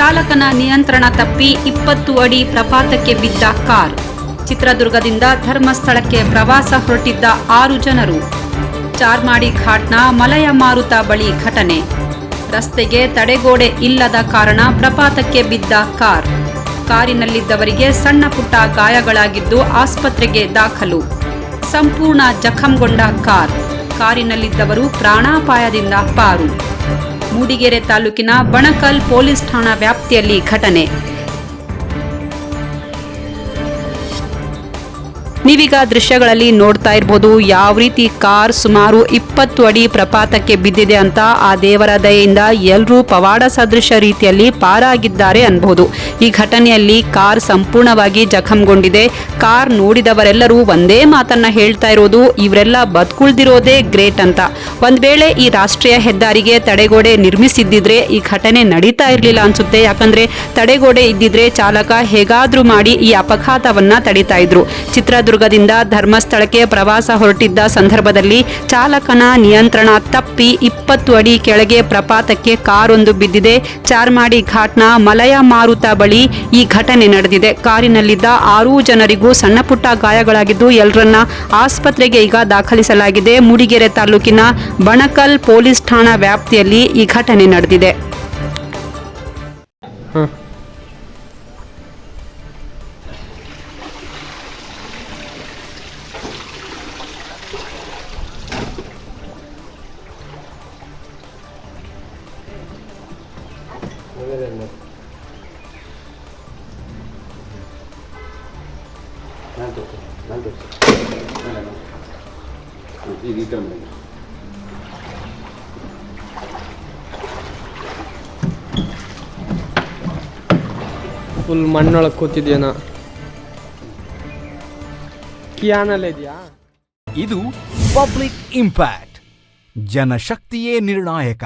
ಚಾಲಕನ ನಿಯಂತ್ರಣ ತಪ್ಪಿ ಇಪ್ಪತ್ತು ಅಡಿ ಪ್ರಪಾತಕ್ಕೆ ಬಿದ್ದ ಕಾರ್. ಚಿತ್ರದುರ್ಗದಿಂದ ಧರ್ಮಸ್ಥಳಕ್ಕೆ ಪ್ರವಾಸ ಹೊರಟಿದ್ದ ಆರು ಜನರು. ಚಾರ್ಮಾಡಿ ಘಾಟ್ನ ಮಲಯ ಮಾರುತ ಬಳಿ ಘಟನೆ. ರಸ್ತೆಗೆ ತಡೆಗೋಡೆ ಇಲ್ಲದ ಕಾರಣ ಪ್ರಪಾತಕ್ಕೆ ಬಿದ್ದ ಕಾರ್. ಕಾರಿನಲ್ಲಿದ್ದವರಿಗೆ ಸಣ್ಣ ಪುಟ್ಟ ಗಾಯಗಳಾಗಿದ್ದು ಆಸ್ಪತ್ರೆಗೆ ದಾಖಲು. ಸಂಪೂರ್ಣ ಜಖಂಗೊಂಡ ಕಾರ್. ಕಾರಿನಲ್ಲಿದ್ದವರು ಪ್ರಾಣಾಪಾಯದಿಂದ ಪಾರು. ಮೂಡಿಗೆರೆ ತಾಲೂಕಿನ ಬಣಕಲ್ ಪೊಲೀಸ್ ಠಾಣಾ ವ್ಯಾಪ್ತಿಯಲ್ಲಿ ಘಟನೆ. ನೀವೀಗ ದೃಶ್ಯಗಳಲ್ಲಿ ನೋಡ್ತಾ ಇರ್ಬೋದು, ಯಾವ ರೀತಿ ಕಾರ್ ಸುಮಾರು ಇಪ್ಪತ್ತು ಅಡಿ ಪ್ರಪಾತಕ್ಕೆ ಬಿದ್ದಿದೆ ಅಂತ ಆ ದೇವರ ದಯೆಯಿಂದ ಎಲ್ಲರೂ ಪವಾಡ ಸದೃಶ ರೀತಿಯಲ್ಲಿ ಪಾರಾಗಿದ್ದಾರೆ ಅನ್ಬಹುದು ಈ ಘಟನೆಯಲ್ಲಿ ಕಾರ್ ಸಂಪೂರ್ಣವಾಗಿ ಜಖಂಗೊಂಡಿದೆ. ಕಾರ್ ನೋಡಿದವರೆಲ್ಲರೂ ಒಂದೇ ಮಾತನ್ನ ಹೇಳ್ತಾ ಇರೋದು, ಇವರೆಲ್ಲ ಬದುಕುಳ್ದಿರೋದೇ ಗ್ರೇಟ್ ಅಂತ. ಒಂದ್ ವೇಳೆ ಈ ರಾಷ್ಟ್ರೀಯ ಹೆದ್ದಾರಿಗೆ ತಡೆಗೋಡೆ ನಿರ್ಮಿಸಿದ್ದಿದ್ರೆ ಈ ಘಟನೆ ನಡೀತಾ ಇರಲಿಲ್ಲ ಅನ್ಸುತ್ತೆ. ಯಾಕಂದ್ರೆ ತಡೆಗೋಡೆ ಇದ್ದಿದ್ರೆ ಚಾಲಕ ಹೇಗಾದ್ರೂ ಮಾಡಿ ಈ ಅಪಘಾತವನ್ನ ತಡಿತಾ ಇದ್ರು. ಚಿತ್ರದುರ್ಗದಿಂದ ಧರ್ಮಸ್ಥಳಕ್ಕೆ ಪ್ರವಾಸ ಹೊರಟಿದ್ದ ಸಂದರ್ಭದಲ್ಲಿ ಚಾಲಕನ ನಿಯಂತ್ರಣ ತಪ್ಪಿ ಇಪ್ಪತ್ತು ಅಡಿ ಕೆಳಗೆ ಪ್ರಪಾತಕ್ಕೆ ಕಾರೊಂದು ಬಿದ್ದಿದೆ. ಚಾರ್ಮಾಡಿ ಘಾಟ್ನ ಮಲಯ ಮಾರುತ ಬಳಿ ಈ ಘಟನೆ ನಡೆದಿದೆ. ಕಾರಿನಲ್ಲಿದ್ದ ಆರೂ ಜನರಿಗೂ ಸಣ್ಣಪುಟ್ಟ ಗಾಯಗಳಾಗಿದ್ದು ಎಲ್ಲರನ್ನ ಆಸ್ಪತ್ರೆಗೆ ಈಗ ದಾಖಲಿಸಲಾಗಿದೆ. ಮೂಡಿಗೆರೆ ತಾಲೂಕಿನ ಬಣಕಲ್ ಪೊಲೀಸ್ ಠಾಣಾ ವ್ಯಾಪ್ತಿಯಲ್ಲಿ ಈ ಘಟನೆ ನಡೆದಿದೆ. ನಾನು ತೋರಿಸಿ ನಾನು ತೋರಿಸಿ ಮೇಡಮ್ ಈಗ ಈ ಕಡೆ ಮೇಡಮ್ ಫುಲ್ ಮಣ್ಣೊಳಗೆ ಕೂತಿದ್ಯಾನ ಕಿಯಾನಲ್ಲೇ ಇದೆಯಾ? ಇದು ಪಬ್ಲಿಕ್ ಇಂಪ್ಯಾಕ್ಟ್ ಜನಶಕ್ತಿಯೇ ನಿರ್ಣಾಯಕ.